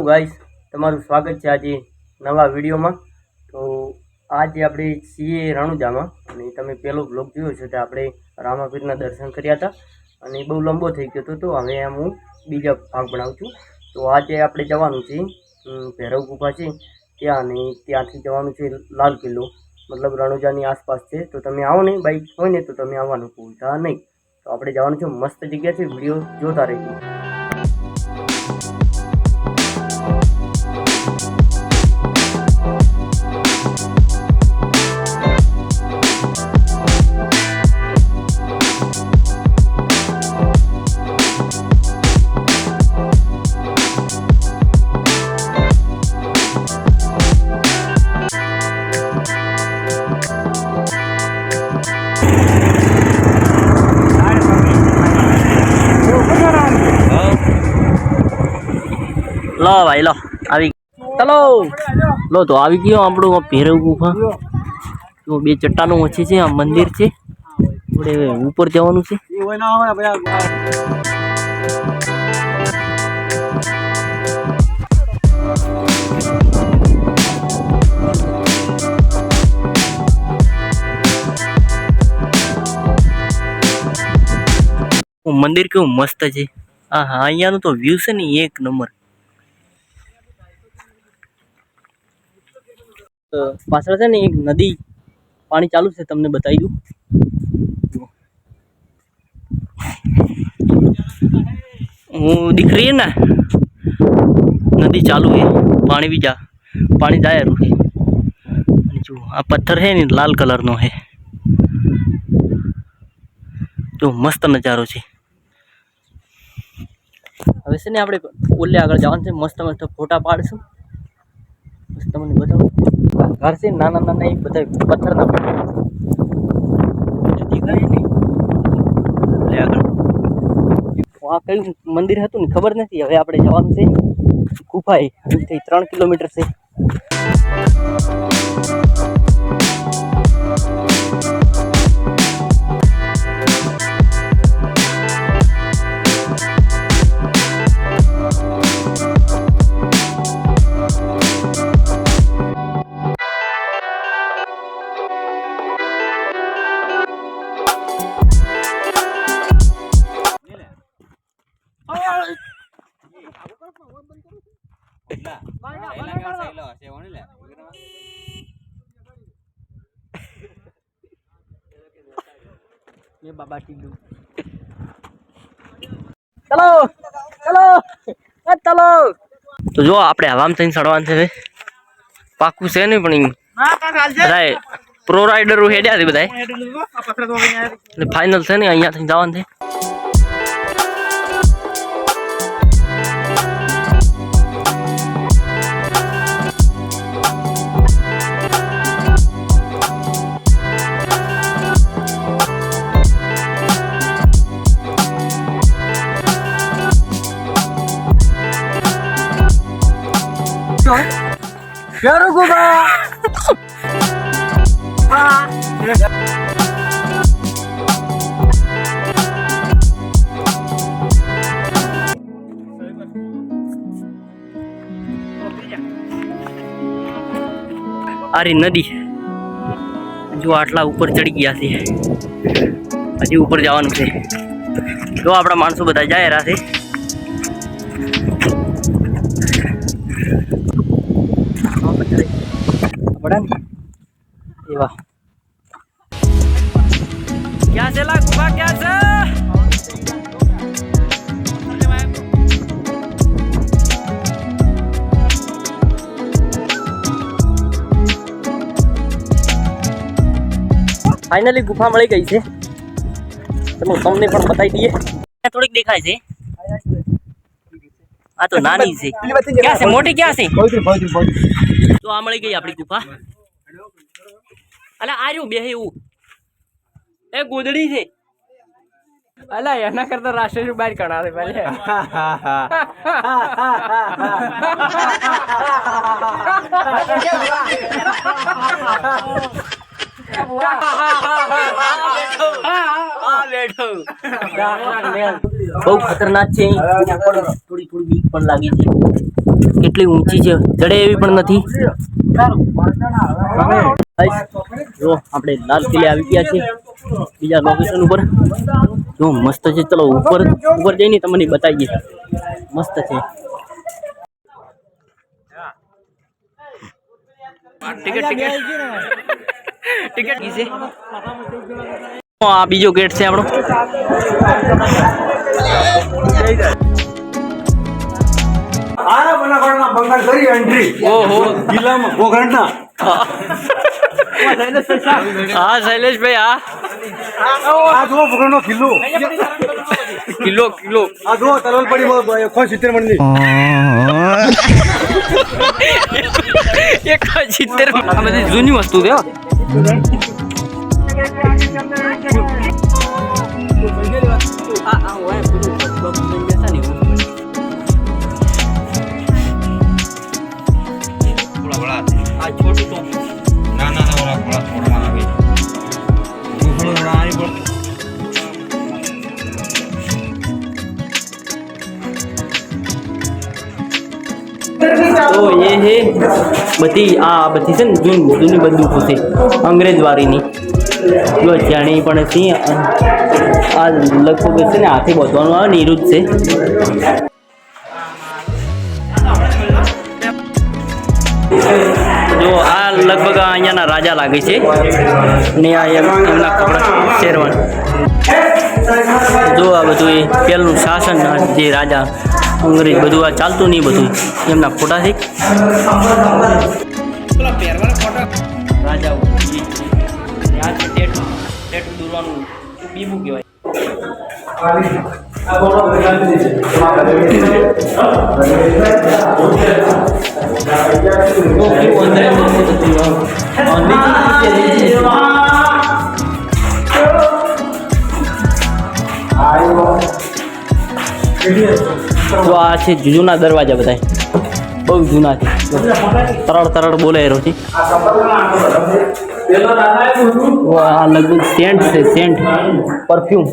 Hello guys તમારું સ્વાગત છે આજે નવા વિડીયોમાં. તો આજે આપણે છીએ રણુજામાં. અને તમે પહેલો બ્લોગ જોયો છે તો આપણે રામાપીરના દર્શન કર્યા હતા. અને બહુ લંબો થઈ ગયો હતો તો હવે હું બીજા ભાગ બનાવું છું. તો આજે આપણે જવાનું છે ભૈરવ ગુફા છે. ત્યાં અને ત્યાંથી જવાનું છે લાલ કિલ્લો. મતલબ રણુજાની આસપાસ છે. તો તમે આવો ને બાઈક હોય ને તો તમે આવવાનું, ભૂલતા નહીં. તો આપણે જવાનું છે, મસ્ત જગ્યા છે, વીડિયો જોતા રહીશું ભાઈ લો આવી ચલો. લો તો આવી ગયો આપણું ભેરવ ગુફા. તો બે ચટ્ટાનો વચ્ચે છે આ મંદિર છે. આપણે ઉપર જવાનું છે. મંદિર કેવું મસ્ત છે. હા હા અહીંયાનું તો વ્યૂ છે ને એક નંબર. પાછળ છે ને એક નદી, પાણી ચાલુ છે, તમને બતાવી દઉં. હું દીકરી ને નદી ચાલુ છે, પાણી બી જા પાણી જાય રૂ જો આ પથ્થર છે ને, લાલ કલરનો છે. જો મસ્ત નજારો છે. હવે છે ને આપણે ઓલે આગળ જવાનું છે મસ્ત મસ્ત ફોટા પાડીશું. તમને બતાવું. ઘર છે નાના નાના એ બધા પથ્થરના આ કયું મંદિર હતું ને ખબર નથી હવે આપણે જવાનું છે. ગુફાએ ત્રણ કિલોમીટર છે. બાબા ટીડુ ચલો ચલો ચલો તો જો આપણે હવામાં થઈને ચડવાનું છે પાકું છે નહીં પણ પ્રો રાઇડર હેડ્યા છે બધા ફાઇનલ છે ને અહીંયા થઈને જવાનું છે. આરી નદી. જો આટલા ઉપર ચડી ગયા છે. હજી ઉપર જવાનું છે. જો આપણા માણસો બધા જાય રહ્યા છે. બડા ને એવા. ક્યાં છે લા ગુફા ક્યાં છે? ફાઇનલી ગુફા મળી ગઈ છે. તમે તમને પણ બતાવી દઈએ. થોડીક દેખાય છે. આ તો નાની છે. ક્યાં છે? મોટી ક્યાં છે? તો આ મળી ગઈ આપણી ગુફા અલા આ રહ્યું બે એવું એ ગોદડી છે અલા એના કરતા રાષ્ટ્રીય બહાર કણા છે પહેલે બેઠો બહુ ખતરનાક છે થોડી થોડી બીક પણ લાગી છે. કેટલી ઊંચી છે. ચડે એવી પણ નથી. જો, આપણે લાલ કિલ્લે આવી ગયા છે બીજા લોકેશન ઉપર. જો, મસ્ત છે. ચલો, ઉપર ઉપર જઈને તમને બતાવીએ. મસ્ત છે. ટિકિટ ટિકિટ ટિકિટ કી આ બીજો ગેટ છે આપણો. હા શૈલેષભાઈ હા કિલ્લો પોખરણનો કિલ્લો આ જો તરલ પડી એકસો સિત્તેર મણની એક સિત્તેર આ બધી જૂની વસ્તુ છે તો એ છે બધી, આ બધી છે ને જૂની જૂની બંદૂકો છે, અંગ્રેજવાળીની. જો જાણી પણ છે, આ લગભગ છે ને હાથે બોધવાનું આવે નિરુદ્ધ છે. જો આ લગભગ અહીંયાના રાજા લાગે છે, ને આ એમના કપડા શેરવાન. જો આ બધું એ પહેલું શાસન જે રાજા અંગ્રેજ બધું આ ચાલતું નહીં બધું. એમના ફોટાથી છે. રાજાઓ ટેટુ દોરવાનું બીબું કહેવાય. તો કેવું અંદર એમ નથી. આ નીચે નીચે નીચે. જો આ છે જૂના દરવાજા બધા બહુ જૂના છે. તરળ તરળ બોલાયેલો છે. જો આ લગભગ સેન્ટ છે, સેન્ટ. પરફ્યુમ.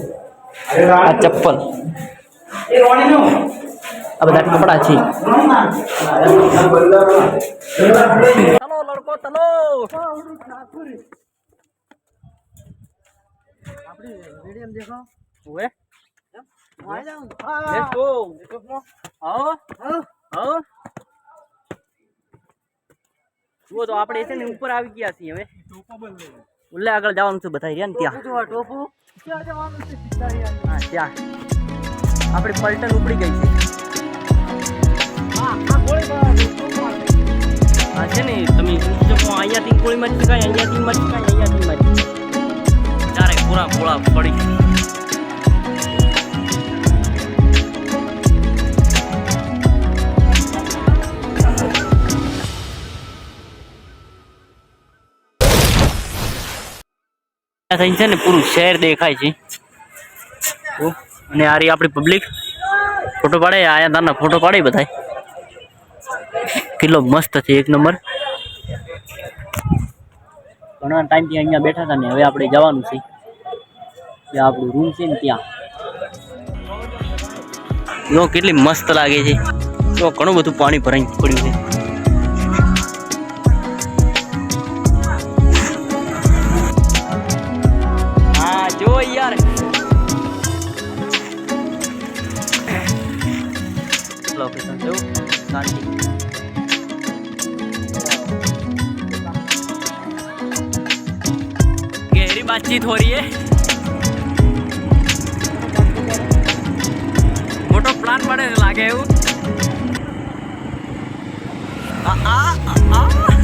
આ ચપ્પલ. આ બધા કપડા છે. તલો, લડકો, તલો. ઓએ લેટ્સ ગો આવો આવો જુઓ તો આપણે છે ને ઉપર આવી ગયા છીએ હવે ઉલ્લે આગળ જવાનું છે બધા રહ્યા ને ત્યાં હા ત્યાં આપણે પલટન ઉપડી ગઈ છે હા છે ને તમે અહીંયાથી ગોળી મારી શકાય અહીંયાથી મારી શકાય અહીંયાથી મારી ચારે પૂરા ગોળા પડી થઈને છે ને પૂરું શહેર દેખાય છે. અને આ રહી આપણી પબ્લિક ફોટો પાડે, આયા તારના ફોટો પાડે બધા કેટલો મસ્ત છે એક નંબર. ઘણા ટાઈમથી અહીંયા બેઠા હતા ને, હવે આપણે જવાનું છે. જે આપણું રૂમ છે ને ત્યાં. જો કેટલી મસ્ત લાગે છે. જો ઘણું બધું પાણી ભરાઈ પડ્યું છે. बातचीत हो रही है मोटो प्लान बड़े लागे हूँ आ आ आ, आ।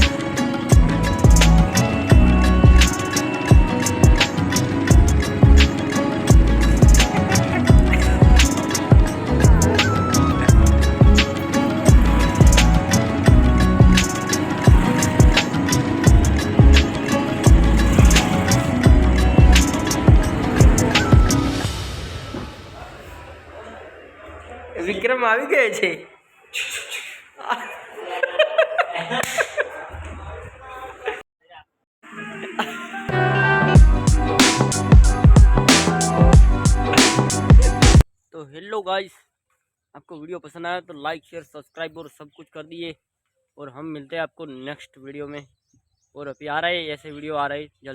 આવી ગયો છે તો हेलो गाइस आपको वीडियो पसंद आया तो लाइक शेयर सब्सक्राइब और सब कुछ कर दिए और हम मिलते हैं आपको नेक्स्ट वीडियो में और अभी आ रहा है ऐसे वीडियो आ रहे हैं जल्दी